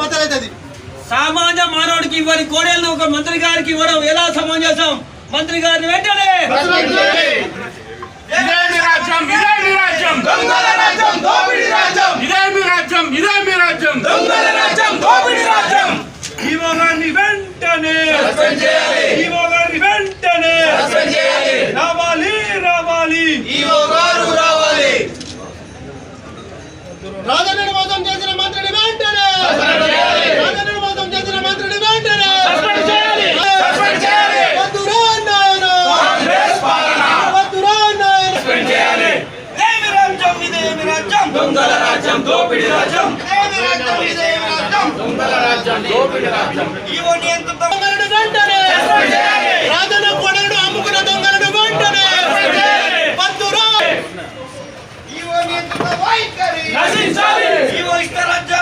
బద్దలవుతుంది సామాన్య మానవుడికి ఇవ్వని కోడేళ్ళను ఒక మంత్రి గారికి ఇవ్వడం ఎలా సమంజసం? మంత్రి గారిని వెంటనే ఇదే మీ రాజ్యం ఇదే మీ రాజ్యం దొంగల రాజ్యం దోపిడీ రాజ్యం ఇదే మీ రాజ్యం ఇదే మీ రాజ్యం దొంగల రాజ్యం దోపిడీ రాజ్యం ఈవో గారిని వెంటనే ఈవో గారిని వెంటనే రావాలి రావాలి ఈఓ గారు రావాలి రాజన్నను మోసం చేసిన మంత్రిని వెంటనే రాజన్నను మోసం చేసిన మంత్రిని వెంటనే వద్దురా నాయన వద్దురా నాయన ఇదేమి రాజ్యం ఇదేమి రాజ్యం దొంగల రాజ్యం దోపిడీ రాజ్యం. ఈవో నియంత్రిత దొంగలను వెంటనే! రాజన్న కొడలను అమ్ముకున్న దొంగలను వెంటనే! ఈవో ఇష్ట రాజ్య